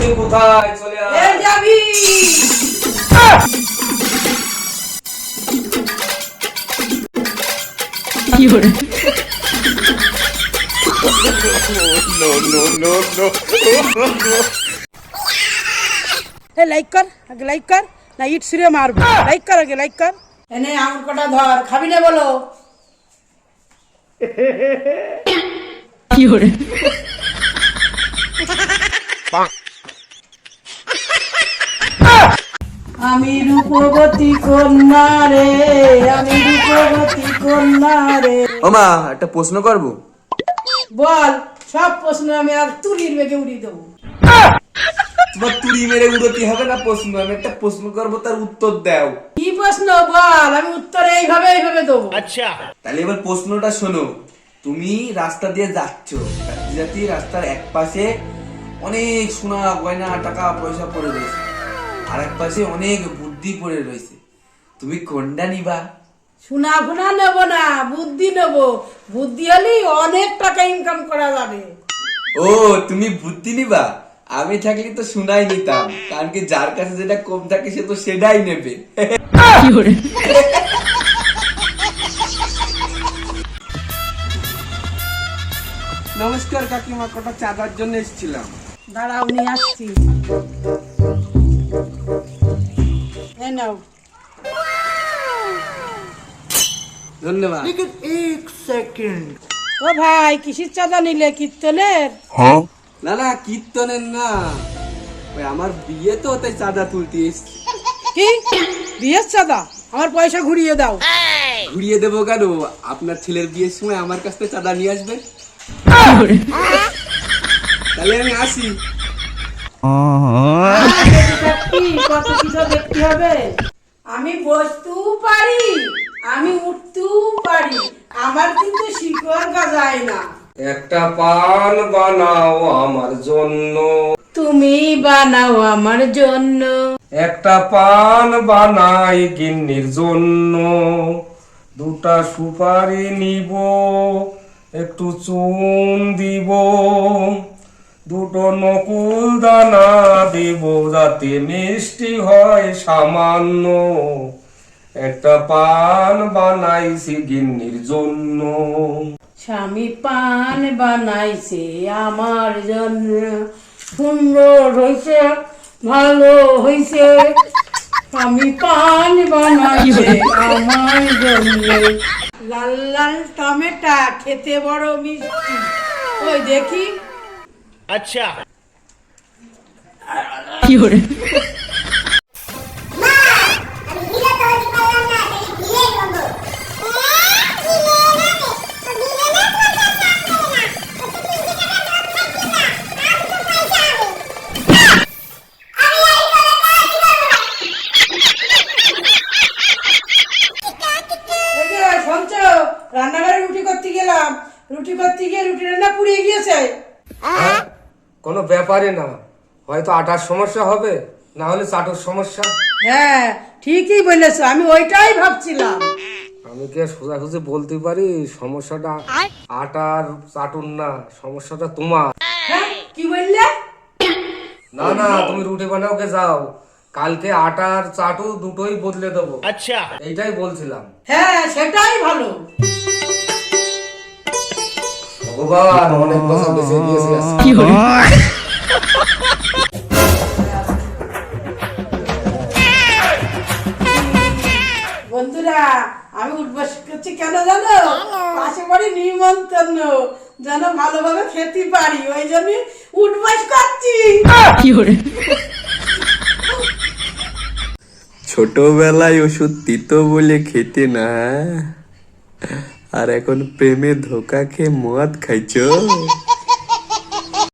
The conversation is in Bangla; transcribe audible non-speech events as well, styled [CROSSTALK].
তুই কোথায় চলে আয় এই যাবি এ লাইক কর আগে লাইক কর না ইট সিরে মারবো লাইক কর আগে লাইক কর এনে আঙুর কটা ধর খাবি না বলো আমি রূপবতী কন্যা রে আমি রূপবতী কন্যা রে। ওমা একটা প্রশ্ন করব? বল সব প্রশ্ন আমি আর তুলির বেগে উড়িয়ে দেবো। তোমার তুড়ি মেরে উড়োতে হবে না প্রশ্ন? আমি একটা প্রশ্ন করব তার উত্তর দাও। কি প্রশ্ন? বল আমি উত্তর এইভাবে এইভাবে দেবো। আচ্ছা। তাহলে এবার প্রশ্নটা শোনো। তুমি রাস্তা দিয়ে যাচ্ছ যাত্রী রাস্তার এক পাশে অনেক সোনা গয়না টাকা পয়সা পড়ে রয়েছে। আর এক পাশে অনেক বুদ্ধি পড়ে রয়েছে। তুমি কোনটা নিবা? শোনা ফোনা নেব না বুদ্ধি নেব। বুদ্ধি হলেই অনেক টাকা ইনকাম করা যাবে। ও তুমি বুদ্ধি নিবা? আমি থাকলে তো শোনাই নিতাম কারণ কি যার কাছে যেটা কম থাকে সে তো সেটাই নেবে। [LAUGHS] নমস্কার কাকিমা কটা চাঁদার জন্য এসেছিলাম? দাঁড়াও নিয়ে আসছি। এই নাও। ধন্যবাদ। ও ভাই কিসির চাঁদা নিলে কীর্তনের? না না কীর্তনের না। ওই আমার বিয়ে তো তাই চাঁদা তুলতে এসছি। কি? বিয়ের চাঁদা? আমার পয়সা ঘুরিয়ে দাও। ঘুরিয়ে দেবো কেন? আপনার ছেলের বিয়ের সময় আমার কাছ থেকে চাঁদা নিয়ে আসবেন? তাহলে আমি আসি। কত কিছু দেখতে হবে আমি বসতেও পারি আমি উঠতেও পারি আমার কিন্তু শিকড় গাজায় না। একটা পান বানাও আমার জন্য। তুমি বানাও আমার জন্য। একটা পান বানাই গিন্নির জন্য। দুটা সুপারি নিব একটু চুন দিব। দুটো নকুল দানা দিব যাতে মিষ্টি হয় সামান্য। একটা পান বানাইছি গিন্নির জন্য। স্বামী পান বানাইছে আমার জন্য। সুন্দর হয়েছে ভালো হয়েছে আমি পান বানাইছে আমার জন্য। লাল লাল টমেটা, খেতে বড় মিষ্টি। ওই দেখি। এই ব্যাপারে না। হয়তো আটার সমস্যা হবে না হলে চাটুর সমস্যা। হ্যাঁ ঠিকই বলেছ আমি ওইটাই ভাবছিলাম। আমি কি সোজাসুজি বলতে পারি? সমস্যাটা আটার চাটুর না সমস্যাটা তোমার। হ্যাঁ কি বললে? না না তুমি রুটি বানাওকে যাও। কালকে আটার চাটু দুটোই বদলে দেবো। আচ্ছা। এইটাই বলছিলাম। হ্যাঁ সেটাই ভালো। ভগবান অনেক কথা বেঁচে। বন্ধুরা আমি উঠবাস করছি কেন জানো? পাশে বাড়ি নিমন্ত্রণ যেন ভালোভাবে খেতে পারি ওই জন্য উঠবাস করছি। ছোটবেলায় ওষুধ তিতো বলে খেতে না। আর এখন প্রেমে ধোকা খেয়ে মদ খাইছো?